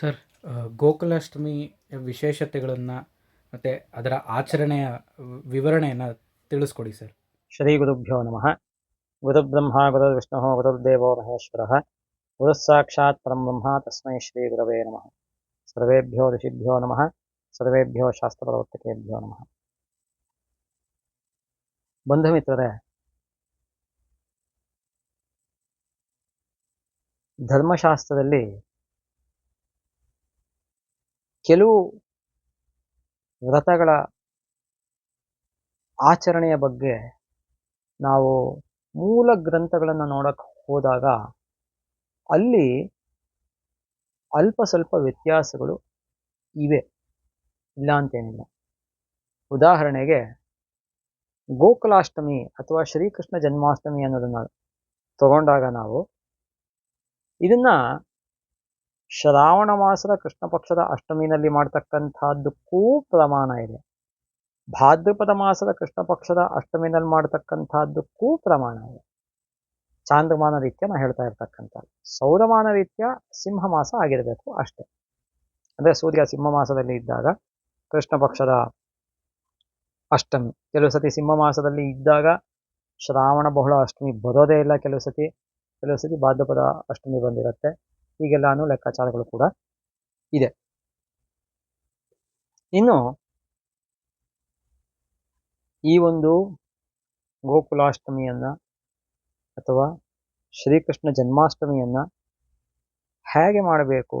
Sir Gokulashtami ವಿಶೇಷತೆಗಳನ್ನು ಮತ್ತು ಅದರ ಆಚರಣೆಯ ವಿವರಣೆಯನ್ನು ತಿಳಿಸ್ಕೊಡಿ ಸರ್. ಶ್ರೀ ಗುರುಭ್ಯೋ ನಮಃ. ಗುರುಬ್ರಹ್ಮ ಗುರುರ್ವಿಷ್ಣು ಗುರುರ್ದೇವೋ ಮಹೇಶ್ವರ. ಗುರುಸ್ಸಾಕ್ಷಾತ್ ಪರಬ್ರಹ್ಮ ತಸ್ಮೈ ಶ್ರೀ ಗುರವೇ ನಮಃ. ಸರ್ವೇಭ್ಯೋ ಋಷಿಭ್ಯೋ ನಮಃ. ಸರ್ವೇಭ್ಯೋ ಶಾಸ್ತ್ರಪ್ರವರ್ತಕೇಭ್ಯೋ ನಮಃ. ಬಂಧು ಮಿತ್ರರೇ. ಧರ್ಮಶಾಸ್ತ್ರದಲ್ಲಿ ಕೆಲವು ವ್ರತಗಳ ಆಚರಣೆಯ ಬಗ್ಗೆ ನಾವು ಮೂಲ ಗ್ರಂಥಗಳನ್ನು ನೋಡಕ್ ಹೋದಾಗ ಅಲ್ಲಿ ಅಲ್ಪ ಸ್ವಲ್ಪ ವ್ಯತ್ಯಾಸಗಳು ಇವೆ. ಇಲ್ಲ ಅಂತೇನಿಲ್ಲ. ಉದಾಹರಣೆಗೆ ಗೋಕುಲಾಷ್ಟಮಿ ಅಥವಾ ಶ್ರೀಕೃಷ್ಣ ಜನ್ಮಾಷ್ಟಮಿ ಅನ್ನೋದನ್ನ ತಗೊಂಡಾಗ ನಾವು ಇದನ್ನ ಶ್ರಾವಣ ಮಾಸದ ಕೃಷ್ಣ ಪಕ್ಷದ ಅಷ್ಟಮಿನಲ್ಲಿ ಮಾಡ್ತಕ್ಕಂಥದ್ದಕ್ಕೂ ಪ್ರಮಾಣ ಇದೆ. ಭಾದ್ರಪದ ಮಾಸದ ಕೃಷ್ಣ ಪಕ್ಷದ ಅಷ್ಟಮಿನಲ್ಲಿ ಮಾಡ್ತಕ್ಕಂಥದ್ದಕ್ಕೂ ಪ್ರಮಾಣ ಇದೆ. ಚಾಂದ್ರಮಾನ ರೀತ್ಯ ನಾ ಹೇಳ್ತಾ ಇರ್ತಕ್ಕಂಥದ್ದು ಸೌರಮಾನ ರೀತಿಯ ಸಿಂಹ ಮಾಸ ಆಗಿರಬೇಕು ಅಷ್ಟೇ. ಅಂದರೆ ಸೂರ್ಯ ಸಿಂಹ ಮಾಸದಲ್ಲಿ ಇದ್ದಾಗ ಕೃಷ್ಣ ಪಕ್ಷದ ಅಷ್ಟಮಿ. ಕೆಲವು ಸತಿ ಸಿಂಹ ಮಾಸದಲ್ಲಿ ಇದ್ದಾಗ ಶ್ರಾವಣ, ಬಹುಳ, ಅಷ್ಟಮಿ ಬರೋದೇ ಇಲ್ಲ ಕೆಲವು ಸತಿ. ಕೆಲವು ಸತಿ ಭಾದ್ರಪದ, ಅಷ್ಟಮಿ ಬಂದಿರುತ್ತೆ. ಹೀಗೆಲ್ಲಾನು ಲೆಕ್ಕಾಚಾರಗಳು ಕೂಡ ಇದೆ. ಇನ್ನು ಈ ಒಂದು ಗೋಕುಲಾಷ್ಟಮಿಯನ್ನ ಅಥವಾ ಶ್ರೀಕೃಷ್ಣ ಜನ್ಮಾಷ್ಟಮಿಯನ್ನ ಹೇಗೆ ಮಾಡಬೇಕು?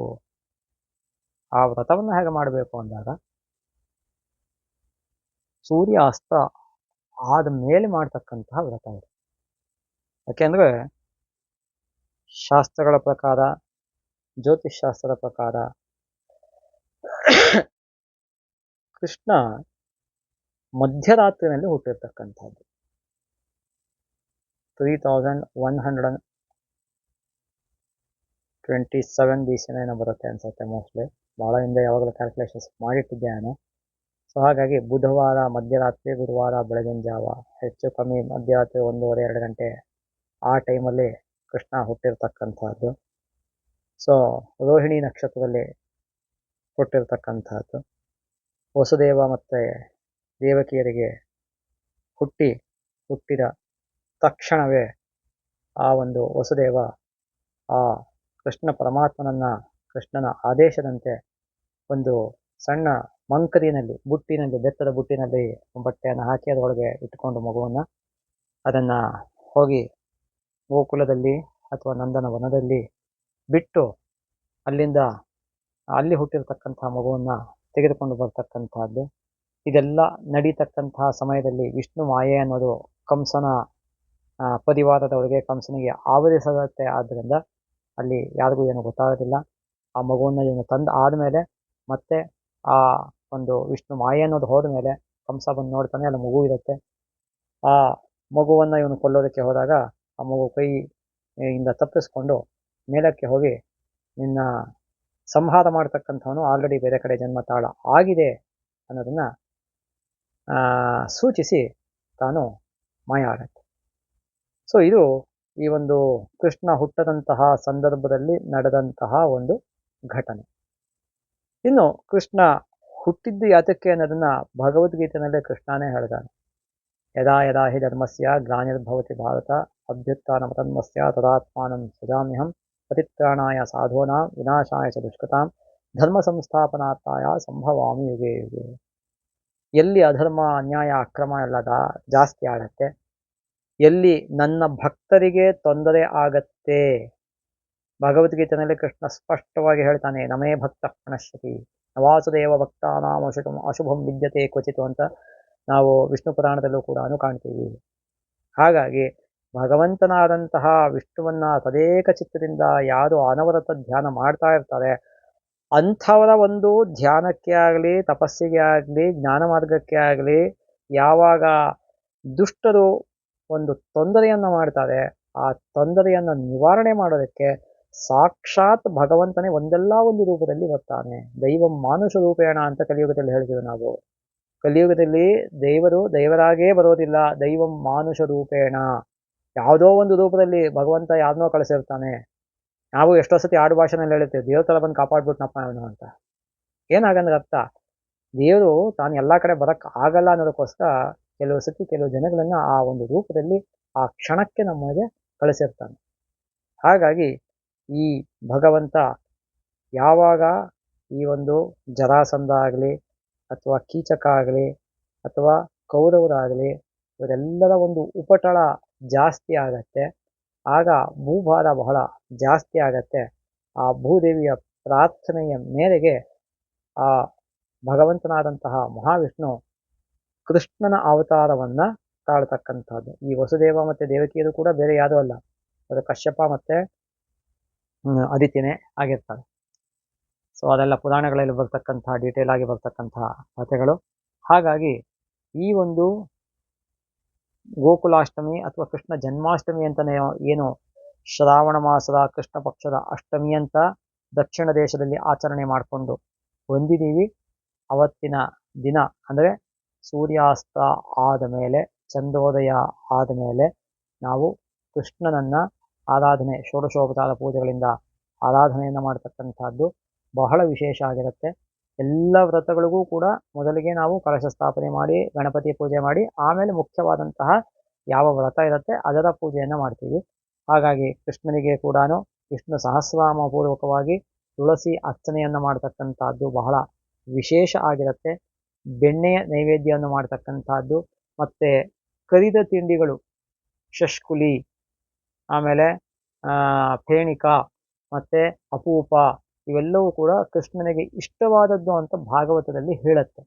ಆ ವ್ರತವನ್ನು ಹೇಗೆ ಮಾಡಬೇಕು ಅಂದಾಗ ಸೂರ್ಯ ಅಸ್ತ ಆದ ಮೇಲೆ ಮಾಡ್ತಕ್ಕಂತಹ ವ್ರತ ಇದು. ಯಾಕೆಂದ್ರೆ ಶಾಸ್ತ್ರಗಳ ಪ್ರಕಾರ ಜ್ಯೋತಿಷ್ ಶಾಸ್ತ್ರದ ಪ್ರಕಾರ ಕೃಷ್ಣ ಮಧ್ಯರಾತ್ರಿನಲ್ಲಿ ಹುಟ್ಟಿರ್ತಕ್ಕಂಥದ್ದು. Three thousand one hundred and twenty seven B C ಏನೋ ಬರುತ್ತೆ ಅನ್ಸುತ್ತೆ ಮೋಸ್ಟ್ಲಿ ಭಾಳ ಹಿಂದೆ ಯಾವಾಗಲೂ ಕ್ಯಾಲ್ಕುಲೇಷನ್ಸ್ ಮಾಡಿಟ್ಟಿದ್ದೆ ನಾನು. ಸೊ ಹಾಗಾಗಿ ಬುಧವಾರ, ಮಧ್ಯರಾತ್ರಿ, ಗುರುವಾರ, ಬೆಳಗಿನ ಜಾವ ಹೆಚ್ಚು ಕಮ್ಮಿ ಮಧ್ಯರಾತ್ರಿ ಒಂದೂವರೆ, ಎರಡು ಗಂಟೆ ಆ ಟೈಮಲ್ಲಿ ಕೃಷ್ಣ ಹುಟ್ಟಿರ್ತಕ್ಕಂಥದ್ದು. ಸೊ ರೋಹಿಣಿ ನಕ್ಷತ್ರದಲ್ಲಿ ಹುಟ್ಟಿರ್ತಕ್ಕಂಥದ್ದು. ವಸುದೇವ ಮತ್ತು ದೇವಕಿಯರಿಗೆ ಹುಟ್ಟಿ ಹುಟ್ಟಿದ ತಕ್ಷಣವೇ ಆ ಒಂದು ವಸುದೇವ ಆ ಕೃಷ್ಣ ಪರಮಾತ್ಮನನ್ನ ಕೃಷ್ಣನ ಆದೇಶದಂತೆ ಒಂದು ಸಣ್ಣ ಮಂಕರಿನಲ್ಲಿ ಬುಟ್ಟಿನಲ್ಲಿ, ಬೆತ್ತದ ಬುಟ್ಟಿನಲ್ಲಿ ಬಟ್ಟೆಯನ್ನು ಹಾಕಿ ಅದರೊಳಗೆ ಇಟ್ಟುಕೊಂಡು ಮಗುವನ್ನು ಅದನ್ನು ಹೋಗಿ ಗೋಕುಲದಲ್ಲಿ ಅಥವಾ ನಂದನ ವನದಲ್ಲಿ ಬಿಟ್ಟು ಅಲ್ಲಿಂದ ಅಲ್ಲಿ ಹುಟ್ಟಿರತಕ್ಕಂಥ ಮಗುವನ್ನು ತೆಗೆದುಕೊಂಡು ಬರ್ತಕ್ಕಂಥದ್ದು ಇದೆಲ್ಲ ನಡೀತಕ್ಕಂತಹ ಸಮಯದಲ್ಲಿ ವಿಷ್ಣು ಮಾಯೆ ಅನ್ನೋದು ಕಂಸನ ಪರಿವಾರದವರಿಗೆ ಕಂಸನಿಗೆ ಆವರಿಸತ್ತೆ. ಆದ್ದರಿಂದ ಅಲ್ಲಿ ಯಾರಿಗೂ ಏನು ಗೊತ್ತಾಗೋದಿಲ್ಲ. ಆ ಮಗುವನ್ನು ಇವನು ತಂದು ಆದಮೇಲೆ ಮತ್ತೆ ಆ ಒಂದು ವಿಷ್ಣು ಮಾಯೆ ಅನ್ನೋದು ಹೋದ ಮೇಲೆ ಕಂಸ ಬಂದು ನೋಡ್ತಾನೆ ಅಲ್ಲಿ ಮಗು ಇರುತ್ತೆ. ಆ ಮಗುವನ್ನ ಇವನು ಕೊಲ್ಲೋದಕ್ಕೆ ಹೋದಾಗ ಆ ಮಗು ಕೈ ಇಂದ ತಪ್ಪಿಸ್ಕೊಂಡು ಮೇಲಕ್ಕೆ ಹೋಗಿ ನಿನ್ನ ಸಂಹಾರ ಮಾಡ್ತಕ್ಕಂಥವನು ಆಲ್ರೆಡಿ ಬೇರೆ ಕಡೆ ಜನ್ಮ ತಾಳ ಆಗಿದೆ ಅನ್ನೋದನ್ನ ಸೂಚಿಸಿ ತಾನು ಮಾಯ ಆಗತ್ತೆ ಸೊ ಇದು ಈ ಒಂದು ಕೃಷ್ಣ ಹುಟ್ಟದಂತಹ ಸಂದರ್ಭದಲ್ಲಿ ನಡೆದಂತಹ ಒಂದು ಘಟನೆ. ಇನ್ನು ಕೃಷ್ಣ ಹುಟ್ಟಿದ್ದು ಯಾತಕ್ಕೆ ಅನ್ನೋದನ್ನ ಭಗವದ್ಗೀತೆಯಲ್ಲೇ ಕೃಷ್ಣನೇ ಹೇಳಿದಾನೆ. ಯದಾ ಯದಾ ಹಿ ಧರ್ಮಸ್ಯ ಗ್ಲಾನಿರ್ಭವತಿ ಭಾರತ ಅಭ್ಯುತ್ಥಾನ ಧರ್ಮಸ್ಯ ತದಾತ್ಮಾನಂ ಸಜಾಮ್ಯಹಂ ಪತಿತ್ರಾಣಾಯ ಸಾಧೂನಾಂ ವಿನಾಶಾಯ ಚ ದುಷ್ಕೃತಾಂ ಧರ್ಮ ಸಂಸ್ಥಾಪನಾರ್ಥಾಯ ಸಂಭವಾಮಿ ಯುಗೆ ಯುಗೆ. ಎಲ್ಲಿ ಅಧರ್ಮ, ಅನ್ಯಾಯ, ಅಕ್ರಮ ಎಲ್ಲ ದಾ- ಜಾಸ್ತಿ ಆಗತ್ತೆ, ಎಲ್ಲಿ ನನ್ನ ಭಕ್ತರಿಗೆ ತೊಂದರೆ ಆಗತ್ತೆ ಭಗವದ್ಗೀತೆಯಲ್ಲಿ ಕೃಷ್ಣ ಸ್ಪಷ್ಟವಾಗಿ ಹೇಳ್ತಾನೆ, ನಮೇ ಭಕ್ತ ಪ್ರಣಶ್ಯತಿ. ವಾಸುದೇವ ಭಕ್ತಾನಾಂ ಅಶುಭಂ ಅಶುಭಂ ವಿದ್ಯತೆ ಕ್ವಚಿತು ಅಂತ ನಾವು ವಿಷ್ಣು ಪುರಾಣದಲ್ಲೂ ಕೂಡ ಕಾಣ್ತೀವಿ. ಹಾಗಾಗಿ ಭಗವಂತನಾದಂತಹ ವಿಷ್ಣುವನ್ನ ತದೇಕ ಚಿತ್ತದಿಂದ ಯಾರು ಅನವರತ ಧ್ಯಾನ ಮಾಡ್ತಾ ಇರ್ತಾರೆ, ಅಂಥವರ ಒಂದು ಧ್ಯಾನಕ್ಕೆ ಆಗಲಿ, ತಪಸ್ಸಿಗೆ ಆಗಲಿ, ಜ್ಞಾನ ಮಾರ್ಗಕ್ಕೆ ಆಗಲಿ ಯಾವಾಗ ದುಷ್ಟರು ಒಂದು ತೊಂದರೆಯನ್ನು ಮಾಡ್ತಾರೆ, ಆ ತೊಂದರೆಯನ್ನು ನಿವಾರಣೆ ಮಾಡೋದಕ್ಕೆ ಸಾಕ್ಷಾತ್ ಭಗವಂತನೇ ಒಂದೆಲ್ಲ ಒಂದು ರೂಪದಲ್ಲಿ ಬರ್ತಾನೆ. ದೈವ ಮಾನುಷ ರೂಪೇಣ ಅಂತ ಕಲಿಯುಗದಲ್ಲಿ ಹೇಳ್ತೀವಿ ನಾವು. ಕಲಿಯುಗದಲ್ಲಿ ದೇವರು ದೇವರಾಗೇ ಬರೋದಿಲ್ಲ. ದೈವಂ ಮಾನುಷ ರೂಪೇಣ. ಯಾವುದೋ ಒಂದು ರೂಪದಲ್ಲಿ ಭಗವಂತ ಯಾರನ್ನೋ ಕಳಿಸಿರ್ತಾನೆ. ನಾವು ಎಷ್ಟೋ ಸತಿ ಆಡು ಭಾಷೆನಲ್ಲಿ ಹೇಳುತ್ತೇವೆ, ದೇವ್ರ ಥರ ಬಂದು ಕಾಪಾಡ್ಬಿಟ್ನಪ್ಪ ಅವನು ಅಂತ. ಏನಾಗಂದ್ರೆ ಅರ್ಥ? ದೇವರು ತಾನು ಎಲ್ಲ ಕಡೆ ಬರಕ್ ಆಗಲ್ಲ ಅನ್ನೋದಕ್ಕೋಸ್ಕರ ಕೆಲವು ಸತಿ ಕೆಲವು ಜನಗಳನ್ನ ಆ ಒಂದು ರೂಪದಲ್ಲಿ ಆ ಕ್ಷಣಕ್ಕೆ ನಮಗೆ ಕಳಿಸಿರ್ತಾನೆ. ಹಾಗಾಗಿ ಈ ಭಗವಂತ ಯಾವಾಗ ಈ ಒಂದು ಜರಾಸಂಧ ಆಗಲಿ ಅಥವಾ ಕೀಚಕ ಆಗಲಿ ಅಥವಾ ಕೌರವರಾಗಲಿ ಇವರೆಲ್ಲರ ಒಂದು ಉಪಟಳ ಜಾಸ್ತಿ ಆಗತ್ತೆ. ಆಗ ಭೂಭಾರ ಬಹಳ ಜಾಸ್ತಿ ಆಗತ್ತೆ. ಆ ಭೂದೇವಿಯ ಪ್ರಾರ್ಥನೆಯ ಮೇರೆಗೆ ಆ ಭಗವಂತನಾದಂತಹ ಮಹಾವಿಷ್ಣು ಕೃಷ್ಣನ ಅವತಾರವನ್ನ ತಾಳ್ತಕ್ಕಂಥದ್ದು. ಈ ವಸುದೇವ ಮತ್ತೆ ದೇವಕಿಯರು ಕೂಡ ಬೇರೆ ಯಾರೂ ಅಲ್ಲ. ಅದು ಕಶ್ಯಪ ಮತ್ತೆ ಅದಿತಿನೇ ಆಗಿರ್ತಾರೆ ಸೊ ಅದೆಲ್ಲ ಪುರಾಣಗಳಲ್ಲಿ ಬರ್ತಕ್ಕಂತಹ ಡೀಟೇಲ್ ಆಗಿ ಬರ್ತಕ್ಕಂತಹ ಕಥೆಗಳು. ಹಾಗಾಗಿ, ಈ ಒಂದು ಗೋಕುಲಾಷ್ಟಮಿ ಅಥವಾ ಕೃಷ್ಣ ಜನ್ಮಾಷ್ಟಮಿ ಅಂತಾನೆ ಏನು ಶ್ರಾವಣ ಮಾಸದ, ಕೃಷ್ಣ ಪಕ್ಷದ ಅಷ್ಟಮಿ ಅಂತ ದಕ್ಷಿಣ ದೇಶದಲ್ಲಿ ಆಚರಣೆ ಮಾಡಿಕೊಂಡು ಹೊಂದಿದ್ದೀವಿ ಅವತ್ತಿನ ದಿನ ಅಂದರೆ ಸೂರ್ಯಾಸ್ತ ಆದ ಮೇಲೆ, ಚಂದ್ರೋದಯ ಆದ ಮೇಲೆ ನಾವು ಕೃಷ್ಣನನ್ನ ಆರಾಧನೆ ಷೋಡಶೋಪಚಾರ ಪೂಜೆಗಳಿಂದ ಆರಾಧನೆಯನ್ನು ಮಾಡ್ತಕ್ಕಂಥದ್ದು ಬಹಳ ವಿಶೇಷ ಆಗಿರುತ್ತೆ. ಎಲ್ಲ ವ್ರತಗಳಿಗೂ ಕೂಡ ಮೊದಲಿಗೆ ನಾವು ಕಲಶ ಸ್ಥಾಪನೆ ಮಾಡಿ, ಗಣಪತಿ ಪೂಜೆ ಮಾಡಿ, ಆಮೇಲೆ ಮುಖ್ಯವಾದಂತಹ ಯಾವ ವ್ರತ ಇರುತ್ತೆ ಅದರ ಪೂಜೆಯನ್ನು ಮಾಡ್ತೀವಿ. ಹಾಗಾಗಿ ಕೃಷ್ಣನಿಗೆ ಕೂಡ ವಿಷ್ಣು ಸಹಸ್ರನಾಮ ಪೂರ್ವಕವಾಗಿ ತುಳಸಿ ಅರ್ಚನೆಯನ್ನು ಮಾಡ್ತಕ್ಕಂಥದ್ದು ಬಹಳ ವಿಶೇಷ ಆಗಿರುತ್ತೆ. ಬೆಣ್ಣೆಯ ನೈವೇದ್ಯವನ್ನು ಮಾಡ್ತಕ್ಕಂಥದ್ದು ಮತ್ತೆ ಕರಿದ ತಿಂಡಿಗಳು, ಶಷ್ಕುಲಿ ಆಮೇಲೆ ಫೇಣಿಕ ಮತ್ತೆ ಅಪೂಪ ಇವೆಲ್ಲವೂ ಕೂಡ ಕೃಷ್ಣನಿಗೆ ಇಷ್ಟವಾದದ್ದು ಅಂತ ಭಾಗವತದಲ್ಲಿ ಹೇಳುತ್ತೆ.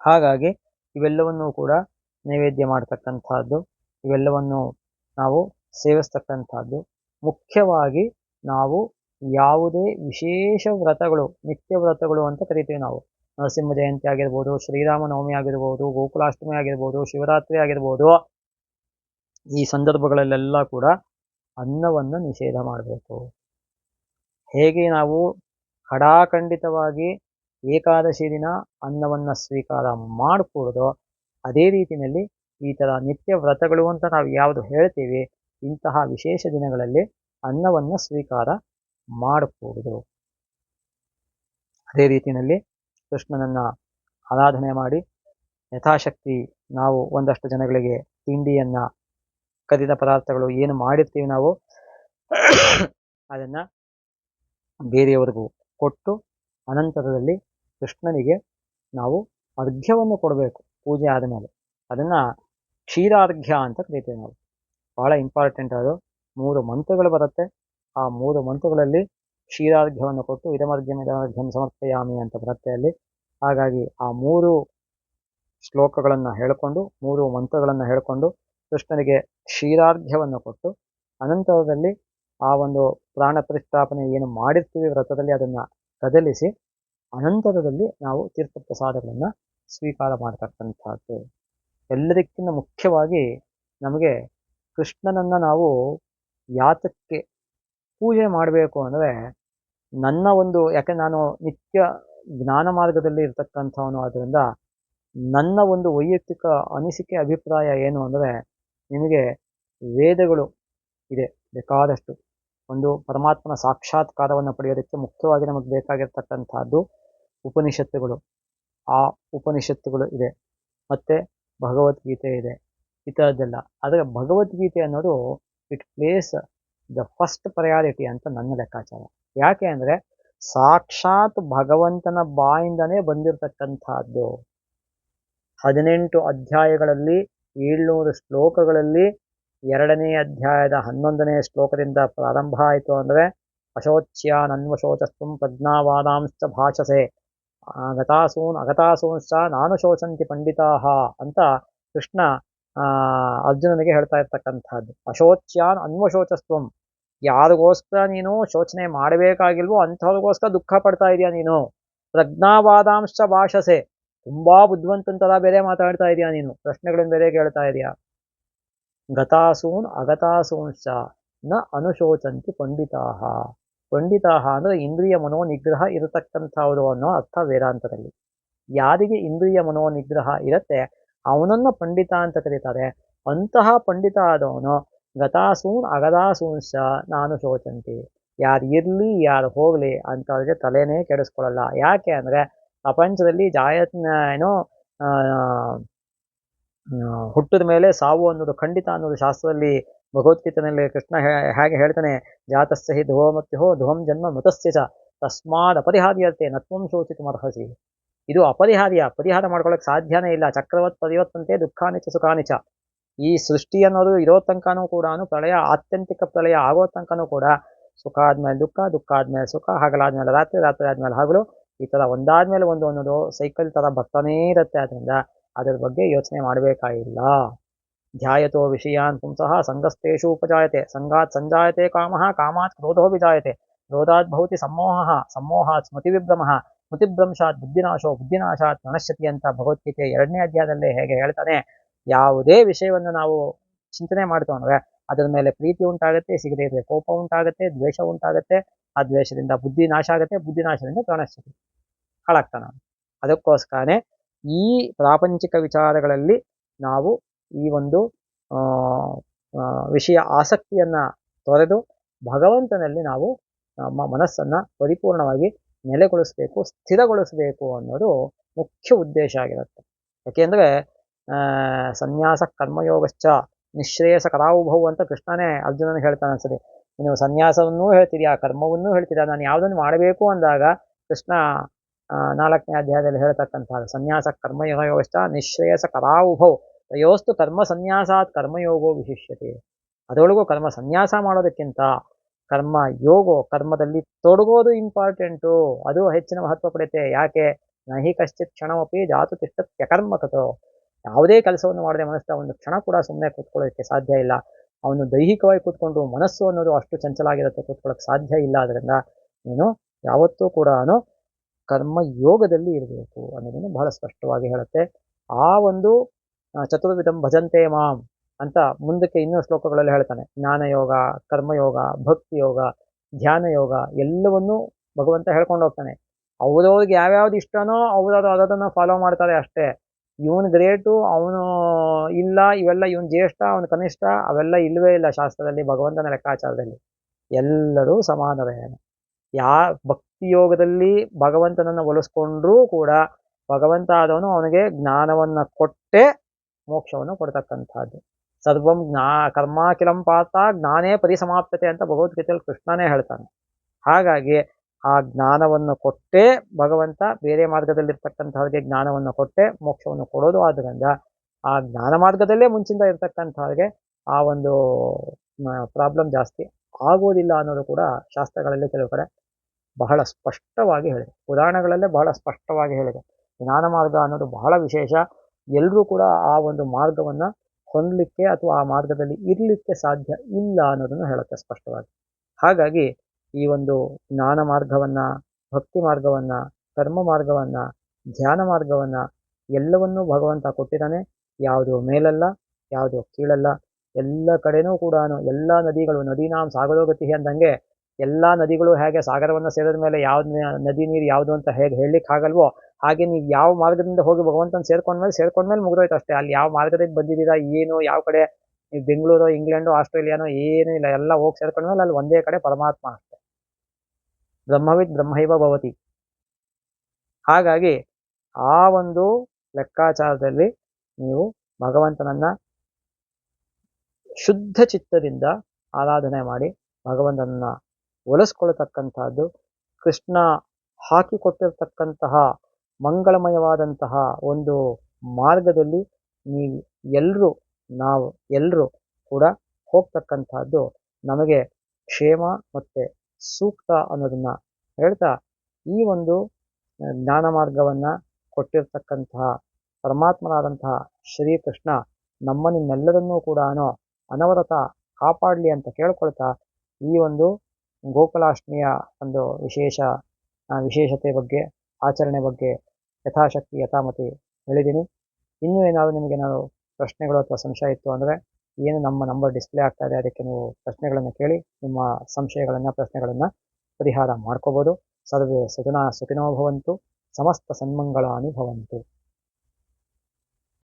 ಹಾಗಾಗಿ ಇವೆಲ್ಲವನ್ನೂ ಕೂಡ ನೈವೇದ್ಯ ಮಾಡ್ತಕ್ಕಂಥದ್ದು, ಇವೆಲ್ಲವನ್ನು ನಾವು ಸೇವಿಸ್ತಕ್ಕಂಥದ್ದು. ಮುಖ್ಯವಾಗಿ ನಾವು ಯಾವುದೇ ವಿಶೇಷ ವ್ರತಗಳು, ನಿತ್ಯ ವ್ರತಗಳು ಅಂತ ಕರಿತೀವಿ ನಾವು. ನರಸಿಂಹ ಜಯಂತಿ ಆಗಿರ್ಬೋದು, ಶ್ರೀರಾಮನವಮಿ ಆಗಿರ್ಬೋದು, ಗೋಕುಲಾಷ್ಟಮಿ ಆಗಿರ್ಬೋದು, ಶಿವರಾತ್ರಿ ಆಗಿರ್ಬೋದು ಈ ಸಂದರ್ಭಗಳಲ್ಲೆಲ್ಲ ಕೂಡ ಅನ್ನವನ್ನು ನಿಷೇಧ ಮಾಡಬೇಕು. ಹೇಗೆ ನಾವು ಖಡಾಖಂಡಿತವಾಗಿ ಏಕಾದಶಿ ದಿನ ಅನ್ನವನ್ನು ಸ್ವೀಕಾರ ಮಾಡಿಕೊಡೋದೋ ಅದೇ ರೀತಿಯಲ್ಲಿ ಈ ಥರ ನಿತ್ಯ ವ್ರತಗಳು ಅಂತ ನಾವು ಯಾವುದು ಹೇಳ್ತೀವಿ, ಇಂತಹ ವಿಶೇಷ ದಿನಗಳಲ್ಲಿ ಅನ್ನವನ್ನು ಸ್ವೀಕಾರ ಮಾಡಕೂಡದು. ಅದೇ ರೀತಿಯಲ್ಲಿ ಕೃಷ್ಣನನ್ನು ಆರಾಧನೆ ಮಾಡಿ ಯಥಾಶಕ್ತಿ ನಾವು ಒಂದಷ್ಟು ಜನಗಳಿಗೆ ತಿಂಡಿಯನ್ನ ಕದಿದ ಪದಾರ್ಥಗಳು ಏನು ಮಾಡಿರ್ತೀವಿ ನಾವು, ಅದನ್ನ ಬೇರೆಯವರಿಗೂ ಕೊಟ್ಟು ಅನಂತರದಲ್ಲಿ ಕೃಷ್ಣನಿಗೆ ನಾವು ಅರ್ಘ್ಯವನ್ನು ಕೊಡಬೇಕು ಪೂಜೆ ಆದಮೇಲೆ. ಅದನ್ನ ಕ್ಷೀರಾರ್ಘ್ಯ ಅಂತ ಕರಿತೀವಿ ನಾವು. ಬಹಳ ಇಂಪಾರ್ಟೆಂಟ್ ಅದು. ಮೂರು ಮಂತ್ರಗಳು ಬರುತ್ತೆ. ಆ ಮೂರು ಮಂತ್ರಗಳಲ್ಲಿ ಕ್ಷೀರಾರ್ಘ್ಯವನ್ನು ಕೊಟ್ಟು ಇದಮರ್ಘ್ಯಂ ಇದಮರ್ಘ್ಯಂ ಸಮರ್ಪಯಾಮಿ ಅಂತ ಬರುತ್ತೆ ಅಲ್ಲಿ. ಹಾಗಾಗಿ ಆ ಮೂರು ಶ್ಲೋಕಗಳನ್ನು ಹೇಳಿಕೊಂಡು, ಮೂರು ಮಂತ್ರಗಳನ್ನು ಹೇಳಿಕೊಂಡು ಕೃಷ್ಣನಿಗೆ ಕ್ಷೀರಾರ್ಘ್ಯವನ್ನು ಕೊಟ್ಟು ಅನಂತರದಲ್ಲಿ ಆ ಒಂದು ಪ್ರಾಣ ಪ್ರತಿಷ್ಠಾಪನೆ ಏನು ಮಾಡಿರ್ತೀವಿ ವ್ರತದಲ್ಲಿ ಅದನ್ನು ಕದಲಿಸಿ ಅನಂತರದಲ್ಲಿ ನಾವು ತೀರ್ಥ ಪ್ರಸಾದಗಳನ್ನು ಸ್ವೀಕಾರ ಮಾಡತಕ್ಕಂಥದ್ದು. ಎಲ್ಲದಕ್ಕಿಂತ ಮುಖ್ಯವಾಗಿ ನಮಗೆ ಕೃಷ್ಣನನ್ನು ನಾವು ಯಾತಕ್ಕೆ ಪೂಜೆ ಮಾಡಬೇಕು ಅಂದರೆ ನನ್ನ ಒಂದು, ಯಾಕೆ ನಾನು ನಿತ್ಯ ಜ್ಞಾನ ಮಾರ್ಗದಲ್ಲಿ ಇರ್ತಕ್ಕಂಥವನು ಆದ್ದರಿಂದ ನನ್ನ ಒಂದು ವೈಯಕ್ತಿಕ ಅನಿಸಿಕೆ, ಅಭಿಪ್ರಾಯ ಏನು ಅಂದರೆ ನಿಮಗೆ ವೇದಗಳು ಇದೆ, ಬೇಕಾದಷ್ಟು. ಒಂದು ಪರಮಾತ್ಮನ ಸಾಕ್ಷಾತ್ಕಾರವನ್ನು ಪಡೆಯೋದಕ್ಕೆ ಮುಖ್ಯವಾಗಿ ನಮಗೆ ಬೇಕಾಗಿರ್ತಕ್ಕಂಥದ್ದು ಉಪನಿಷತ್ತುಗಳು. ಆ ಉಪನಿಷತ್ತುಗಳು ಇದೆ. ಮತ್ತು ಭಗವದ್ಗೀತೆ ಇದೆ. ಈ ಥರದ್ದೆಲ್ಲ. ಆದರೆ ಭಗವದ್ಗೀತೆ ಅನ್ನೋದು it place the first priority ಅಂತ ನನ್ನ ಲೆಕ್ಕಾಚಾರ. ಯಾಕೆ ಅಂದರೆ ಸಾಕ್ಷಾತ್ ಭಗವಂತನ ಬಾಯಿಂದನೇ ಬಂದಿರತಕ್ಕಂಥದ್ದು. ಹದಿನೆಂಟು ಅಧ್ಯಾಯಗಳಲ್ಲಿ ಏಳ್ನೂರು ಶ್ಲೋಕಗಳಲ್ಲಿ ಎರಡನೇ ಅಧ್ಯಾಯದ ಹನ್ನೊಂದನೇ ಶ್ಲೋಕದಿಂದ ಪ್ರಾರಂಭ ಆಯಿತು ಅಂದರೆ ಅಶೋಚ್ಯಾನ್ ಅನ್ವಶೋಚಸ್ತು ಪ್ರಜ್ಞಾವಾದಾಂಶ್ಚ ಭಾಷಸೆ ಗತಾಸೂನ್, ಅಗತಾಸೂಂಶ್ಚ ನಾನು ಶೋಚಂತಿ ಪಂಡಿತಾಹ ಅಂತ ಕೃಷ್ಣ ಅರ್ಜುನನಿಗೆ ಹೇಳ್ತಾ ಇರ್ತಕ್ಕಂಥದ್ದು. ಅಶೋಚ್ಯಾನ್ ಅನ್ವಶೋಚಸ್ತ್ವಂ ಯಾರಿಗೋಸ್ಕರ ನೀನು ಶೋಚನೆ ಮಾಡಬೇಕಾಗಿಲ್ವೋ ಅಂಥವ್ರಿಗೋಸ್ಕರ ದುಃಖ ಪಡ್ತಾ ಇದೆಯಾ ನೀನು. ಪ್ರಜ್ಞಾವಾದಾಂಶ ಭಾಷಸೆ. ತುಂಬಾ ಬುದ್ಧಿವಂತನ ತರ ಬೇರೆ ಮಾತಾಡ್ತಾ ಇದೀಯಾ ನೀನು. ಪ್ರಶ್ನೆಗಳನ್ನ ಬೇರೆ ಕೇಳ್ತಾ ಇದೀಯಾ. ಗತಾಸೂನ್ ಅಗತಾಸೂಂಶ್ಚ ನ ಅನುಶೋಚಂತಿ ಪಂಡಿತಾಹ. ಪಂಡಿತಾಹ ಅಂದ್ರೆ ಇಂದ್ರಿಯ ಮನೋ ನಿಗ್ರಹ ಇರತಕ್ಕಂಥವ್ರು ಅನ್ನೋ ಅರ್ಥ ವೇದಾಂತದಲ್ಲಿ. ಯಾರಿಗೆ ಇಂದ್ರಿಯ ಮನೋ ನಿಗ್ರಹ ಇರುತ್ತೆ ಅವನನ್ನ ಪಂಡಿತ ಅಂತ ಕರೀತಾರೆ. ಅಂತಹ ಪಂಡಿತ ಆದವನು ಗತಾಸೂನ್ ಅಗದಾಸೂನ್ಸ ನಾನು ಶೋಚಂತಿ ಯಾರು ಇರಲಿ ಯಾರು ಹೋಗ್ಲಿ ಅಂತವ್ರಿಗೆ ತಲೆನೇ ಕೆಡಿಸ್ಕೊಳ್ಳಲ್ಲ. ಯಾಕೆ ಅಂದ್ರೆ ಪ್ರಪಂಚದಲ್ಲಿ ಜಾಯ ಏನೋ ಹುಟ್ಟಿದ ಮೇಲೆ ಸಾವು ಅನ್ನೋದು ಖಂಡಿತ ಅನ್ನೋದು ಶಾಸ್ತ್ರದಲ್ಲಿ ಭಗವದ್ಗೀತನಲ್ಲಿ ಕೃಷ್ಣ ಹೇಗೆ ಹೇಳ್ತಾನೆ, ಜಾತಸ್ಯ ಹಿ ಹೋ ಧ್ರುವಂ ಜನ್ಮ ಮೃತಸ್ಯ ಚ ತಸ್ಮಾದ್ ಅಪರಿಹಾರ್ಯತೆ ನತ್ವಂ ಶೋಚಿತುಮರ್ಹಸಿ ಇದು ಅಪರಿಹಾರ್ಯ, ಪರಿಹಾರ ಮಾಡ್ಕೊಳ್ಳೋಕೆ ಸಾಧ್ಯನೇ ಇಲ್ಲ, ಚಕ್ರವತ್ ಪರಿವರ್ತಂತೆ ದುಃಖಾನಿಚ ಸುಖಾನಿಚ. ಈ ಸೃಷ್ಟಿ ಅನ್ನೋದು ಇರೋ ತನಕನೂ ಕೂಡ ಪ್ರಳಯ, ಆತ್ಯಂತಿಕ ಪ್ರಳಯ ಆಗೋ ತನಕನೂ ಕೂಡ ಸುಖ ಆದ್ಮೇಲೆ ದುಃಖ ದುಃಖ ಆದ್ಮೇಲೆ ಸುಖ ಹಗಲಾದ್ಮೇಲೆ ರಾತ್ರಿ ರಾತ್ರಿ ಆದ್ಮೇಲೆ ಹಗಲು ಈ ತರ ಒಂದಾದ್ಮೇಲೆ ಒಂದು ಅನ್ನೋದು ಸೈಕಲ್ ತರ ಬರ್ತಾನೇ ಇರುತ್ತೆ. ಅದರಿಂದ ಅದರ ಬಗ್ಗೆ ಯೋಚನೆ ಮಾಡಬೇಕಾಗಿಲ್ಲ. ಧ್ಯಾಯತೋ ವಿಷಯಾನ್ ಪುಂಸಃ ಸಂಗಸ್ತೇಷು ಉಪಜಾಯತೆ. ಸಂಘಾತ್ ಸಂಜಾಯತೆ ಕಾಮಃ, ಕಾಮಾತ್ ಕ್ರೋಧೋ ವಿಜಾಯತೆ. ಕ್ರೋಧಾತ್ ಭವತಿ ಸಮ್ಮೋಹ ಸ್ಮೃತಿ ಸ್ಮೃತಿವಿಭ್ರಮಃ. ಸ್ಮೃತಿಭ್ರಂಶಾತ್ ಬುದ್ಧಿನಾಶೋ, ಬುದ್ಧಿನಾಶಾತ್ ಪ್ರಣಶ್ಯತಿ ಅಂತ ಭಗವದ್ಗೀತೆ ಎರಡನೇ ಅಧ್ಯಾಯದಲ್ಲಿ ಹೇಗೆ ಹೇಳ್ತಾನೆ, ಯಾವುದೇ ವಿಷಯವನ್ನು ನಾವು ಚಿಂತನೆ ಮಾಡ್ತು ಅದರ ಮೇಲೆ ಪ್ರೀತಿ ಉಂಟಾಗುತ್ತೆ, ಸಿಗದೇ ಇದ್ರೆ ಕೋಪ ಉಂಟಾಗುತ್ತೆ, ದ್ವೇಷ ಉಂಟಾಗುತ್ತೆ, ಆ ದ್ವೇಷದಿಂದ ಬುದ್ಧಿ ನಾಶ ಆಗುತ್ತೆ, ಬುದ್ಧಿ ನಾಶದಿಂದ ಪ್ರಣಶ್ಯತಿ ಹಾಳಾಗ್ತಾನ ಅದಕ್ಕೋಸ್ಕರನೇ ಈ ಪ್ರಾಪಂಚಿಕ ವಿಚಾರಗಳಲ್ಲಿ ನಾವು ಈ ಒಂದು ವಿಷಯ ಆಸಕ್ತಿಯನ್ನ ತೊರೆದು ಭಗವಂತನಲ್ಲಿ ನಾವು ನಮ್ಮ ಮನಸ್ಸನ್ನ ಪರಿಪೂರ್ಣವಾಗಿ ನೆಲೆಗೊಳಿಸಬೇಕು, ಸ್ಥಿರಗೊಳಿಸಬೇಕು ಅನ್ನೋದು ಮುಖ್ಯ ಉದ್ದೇಶ ಆಗಿರುತ್ತೆ. ಯಾಕೆಂದ್ರೆ ಸನ್ಯಾಸ ಕರ್ಮಯೋಗಶ್ಚ ನಿಶ್ರೇಯಸ ಕರಾವುಭವು ಅಂತ ಕೃಷ್ಣನೇ ಅರ್ಜುನನಿಗೆ ಹೇಳ್ತಾನೆ ಅನ್ಸರಿ ನೀವು ಸನ್ಯಾಸವನ್ನೂ ಹೇಳ್ತೀರಾ ಕರ್ಮವನ್ನೂ ಹೇಳ್ತೀರಾ ನಾನು ಯಾವುದನ್ನು ಮಾಡಬೇಕು ಅಂದಾಗ ಕೃಷ್ಣ ನಾಲ್ಕನೇ ಅಧ್ಯಾಯದಲ್ಲಿ ಹೇಳ್ತಕ್ಕಂತಹ ಸನ್ಯಾಸ ಕರ್ಮಯೋಗಶ್ಚ ನಿಶ್ರೇಯಸ ಕರಾವುಭವು ತಯೋಸ್ತು ಕರ್ಮ ಸನ್ಯಾಸಾತ್ ಕರ್ಮಯೋಗೋ ವಿಶಿಷ್ಯತೆ. ಅದರೊಳಗೂ ಕರ್ಮ ಸನ್ಯಾಸ ಮಾಡೋದಕ್ಕಿಂತ ಕರ್ಮ ಯೋಗೋ, ಕರ್ಮದಲ್ಲಿ ತೊಡಗೋದು ಇಂಪಾರ್ಟೆಂಟು. ಅದು ಹೆಚ್ಚಿನ ಮಹತ್ವ ಪಡೆಯುತ್ತೆ. ಯಾಕೆ? ನಹಿ ಕಶ್ಚಿತ್ ಕ್ಷಣಮಪಿ ಜಾತು ತಿಷ್ಟತ್ಯಕರ್ಮಕತೋ ಯಾವುದೇ ಕೆಲಸವನ್ನು ಮಾಡದೆ ಮನಸ್ಸಿನ ಒಂದು ಕ್ಷಣ ಕೂಡ ಸುಮ್ಮನೆ ಕೂತ್ಕೊಳ್ಳೋದಕ್ಕೆ ಸಾಧ್ಯ ಇಲ್ಲ. ಅವನು ದೈಹಿಕವಾಗಿ ಕೂತ್ಕೊಂಡು ಮನಸ್ಸು ಅನ್ನೋದು ಅಷ್ಟು ಚಂಚಲಾಗಿರುತ್ತೆ ಕೂತ್ಕೊಳ್ಳೋಕೆ ಸಾಧ್ಯ ಇಲ್ಲ. ಅದರಿಂದ ನೀನು ಯಾವತ್ತೂ ಕೂಡ ಕರ್ಮ ಯೋಗದಲ್ಲಿ ಇರಬೇಕು ಅನ್ನೋದನ್ನು ಬಹಳ ಸ್ಪಷ್ಟವಾಗಿ ಹೇಳುತ್ತೆ. ಆ ಒಂದು ಚತುರ್ವಿಧಂ ಭಜಂತೆ ಮಾಂ ಅಂತ ಮುಂದಕ್ಕೆ ಇನ್ನೂ ಶ್ಲೋಕಗಳಲ್ಲಿ ಹೇಳ್ತಾನೆ. ಜ್ಞಾನಯೋಗ ಕರ್ಮಯೋಗ ಭಕ್ತಿ ಯೋಗ, ಧ್ಯಾನ ಎಲ್ಲವನ್ನೂ ಭಗವಂತ ಹೇಳ್ಕೊಂಡು ಹೋಗ್ತಾನೆ. ಅವ್ರವ್ರಿಗೆ ಯಾವ್ಯಾವ್ದು ಇಷ್ಟನೋ ಅವ್ರವ್ರು ಅದನ್ನು ಫಾಲೋ ಮಾಡ್ತಾರೆ ಅಷ್ಟೇ. ಇವನು ಗ್ರೇಟು, ಅವನು ಇಲ್ಲ, ಇವೆಲ್ಲ ಇವನ್ ಜ್ಯೇಷ್ಠ, ಅವನು ಕನಿಷ್ಠ, ಅವೆಲ್ಲ ಇಲ್ಲವೇ ಇಲ್ಲ ಶಾಸ್ತ್ರದಲ್ಲಿ, ಭಗವಂತನ ಲೆಕ್ಕಾಚಾರದಲ್ಲಿ. ಎಲ್ಲರೂ ಸಮಾನರೇ ಯಾ ಭಕ್ತಿ ಯೋಗದಲ್ಲಿ ಭಗವಂತನನ್ನು ಒಲಿಸ್ಕೊಂಡ್ರೂ ಕೂಡ ಭಗವಂತ ಆದವನು ಅವನಿಗೆ ಜ್ಞಾನವನ್ನ ಕೊಟ್ಟೆ ಮೋಕ್ಷವನ್ನು ಕೊಡ್ತಕ್ಕಂಥದ್ದು. ಸರ್ವಂ ಜ್ಞಾ ಕರ್ಮಾಕಿಲಂ ಪಾತ, ಜ್ಞಾನೇ ಪರಿಸಮಾಪ್ತತೆ ಅಂತ ಭಗವದ್ಗೀತೆಯಲ್ಲಿ ಕೃಷ್ಣನೇ ಹೇಳ್ತಾನೆ. ಹಾಗಾಗಿ ಆ ಜ್ಞಾನವನ್ನು ಕೊಟ್ಟೇ ಭಗವಂತ ಬೇರೆ ಮಾರ್ಗದಲ್ಲಿರ್ತಕ್ಕಂಥವ್ರಿಗೆ ಜ್ಞಾನವನ್ನು ಕೊಟ್ಟೆ ಮೋಕ್ಷವನ್ನು ಕೊಡೋದು ಆದ್ದರಿಂದ ಆ ಜ್ಞಾನ ಮಾರ್ಗದಲ್ಲೇ ಮುಂಚಿಂದ ಇರ್ತಕ್ಕಂಥವ್ರಿಗೆ ಆ ಒಂದು ಪ್ರಾಬ್ಲಮ್ ಜಾಸ್ತಿ ಆಗೋದಿಲ್ಲ ಅನ್ನೋದು ಕೂಡ ಶಾಸ್ತ್ರಗಳಲ್ಲಿ ಕೆಲವು ಕಡೆ ಬಹಳ ಸ್ಪಷ್ಟವಾಗಿ ಹೇಳಿದೆ. ಪುರಾಣಗಳಲ್ಲೇ ಬಹಳ ಸ್ಪಷ್ಟವಾಗಿ ಹೇಳಿದೆ. ಜ್ಞಾನ ಮಾರ್ಗ ಅನ್ನೋದು ಬಹಳ ವಿಶೇಷ. ಎಲ್ಲರೂ ಕೂಡ ಆ ಒಂದು ಮಾರ್ಗವನ್ನ ಹೊಂದಲಿಕ್ಕೆ ಅಥವಾ ಆ ಮಾರ್ಗದಲ್ಲಿ ಇರಲಿಕ್ಕೆ ಸಾಧ್ಯ ಇಲ್ಲ ಅನ್ನೋದನ್ನು ಹೇಳುತ್ತೆ ಸ್ಪಷ್ಟವಾಗಿ. ಹಾಗಾಗಿ ಈ ಒಂದು ಜ್ಞಾನ ಮಾರ್ಗವನ್ನ, ಭಕ್ತಿ ಮಾರ್ಗವನ್ನ, ಕರ್ಮ ಮಾರ್ಗವನ್ನ, ಧ್ಯಾನ ಮಾರ್ಗವನ್ನ ಎಲ್ಲವನ್ನೂ ಭಗವಂತ ಕೊಟ್ಟಿದ್ದಾನೆ. ಯಾವುದು ಮೇಲಲ್ಲ, ಯಾವುದು ಕೀಳಲ್ಲ. ಎಲ್ಲ ಕಡೆನೂ ಕೂಡ ಎಲ್ಲ ನದಿಗಳು ನದೀನಾಂ ಸಾಗರೋಗತಿ ಅಂದಂಗೆ ಎಲ್ಲ ನದಿಗಳು ಹೇಗೆ ಸಾಗರವನ್ನು ಸೇರಿದ ಮೇಲೆ ಯಾವ್ದು ನದಿ ನೀರು ಯಾವುದು ಅಂತ ಹೇಗೆ ಹೇಳಲಿಕ್ಕೆ ಆಗಲ್ವೋ, ಹಾಗೆ ನೀವು ಯಾವ ಮಾರ್ಗದಿಂದ ಹೋಗಿ ಭಗವಂತನ ಸೇರ್ಕೊಂಡ್ಮೇಲೆ ಸೇರ್ಕೊಂಡ್ಮೇಲೆ ಮುಗಿದೋಯ್ತು ಅಷ್ಟೇ ಅಲ್ಲಿ ಯಾವ ಮಾರ್ಗದಿಂದ ಬಂದಿದ್ದೀರಾ, ಏನು, ಯಾವ ಕಡೆ ನೀವು ಬೆಂಗಳೂರು, ಇಂಗ್ಲೆಂಡು, ಆಸ್ಟ್ರೇಲಿಯಾನೋ ಏನೂ ಇಲ್ಲ. ಎಲ್ಲ ಹೋಗಿ ಸೇರ್ಕೊಂಡ್ಮೇಲೆ ಅಲ್ಲಿ ಒಂದೇ ಕಡೆ ಪರಮಾತ್ಮ ಅಷ್ಟೇ. ಬ್ರಹ್ಮವಿದ್ ಬ್ರಹ್ಮೈವ ಭವತಿ. ಹಾಗಾಗಿ ಆ ಒಂದು ಲೆಕ್ಕಾಚಾರದಲ್ಲಿ ನೀವು ಭಗವಂತನನ್ನ ಶುದ್ಧ ಚಿತ್ತದಿಂದ ಆರಾಧನೆ ಮಾಡಿ ಭಗವಂತನನ್ನ ಒಲಿಸ್ಕೊಳ್ತಕ್ಕಂತಹದ್ದು ಕೃಷ್ಣ ಹಾಕಿಕೊಟ್ಟಿರ್ತಕ್ಕಂತಹ ಮಂಗಳಮಯವಾದಂತಹ ಒಂದು ಮಾರ್ಗದಲ್ಲಿ ನೀವು ಎಲ್ಲರೂ ನಾವು ಎಲ್ಲರೂ ಕೂಡ ಹೋಗ್ತಕ್ಕಂತಹದ್ದು ನಮಗೆ ಕ್ಷೇಮ ಮತ್ತೆ ಸೂಕ್ತ ಅನ್ನೋದನ್ನ ಹೇಳ್ತಾ ಈ ಒಂದು ಜ್ಞಾನ ಮಾರ್ಗವನ್ನ ಕೊಟ್ಟಿರ್ತಕ್ಕಂತಹ ಪರಮಾತ್ಮನಾದಂತಹ ಶ್ರೀಕೃಷ್ಣ ನಮ್ಮ ನಿಮ್ಮೆಲ್ಲರನ್ನೂ ಕೂಡ ಅನವರತ ಕಾಪಾಡಲಿ ಅಂತ ಕೇಳ್ಕೊಳ್ತಾ ಈ ಒಂದು ಗೋಕುಲಾಷ್ಟಮಿಯ ಒಂದು ವಿಶೇಷ ವಿಶೇಷತೆ ಬಗ್ಗೆ, ಆಚರಣೆ ಬಗ್ಗೆ ಯಥಾಶಕ್ತಿ, ಯಥಾಮತಿ ಹೇಳಿದ್ದೀನಿ. ಇನ್ನೂ ಏನಾದರೂ ನಿಮಗೆ ಏನಾದರೂ ಪ್ರಶ್ನೆಗಳು ಅಥವಾ ಸಂಶಯ ಇತ್ತು ಅಂದರೆ ಏನು ನಮ್ಮ ನಂಬರ್ ಡಿಸ್ಪ್ಲೇ ಆಗ್ತಾ ಇದೆ, ಅದಕ್ಕೆ ನೀವು ಪ್ರಶ್ನೆಗಳನ್ನು ಕೇಳಿ ನಿಮ್ಮ ಸಂಶಯಗಳನ್ನು, ಪ್ರಶ್ನೆಗಳನ್ನು ಪರಿಹಾರ ಮಾಡ್ಕೋಬೋದು. ಸರ್ವೇ ಸುಜನಾ ಸುಖಿನೋ ಭವಂತು, ಸಮಸ್ತ ಸನ್ಮಂಗಳಾನಿ ಭವಂತು.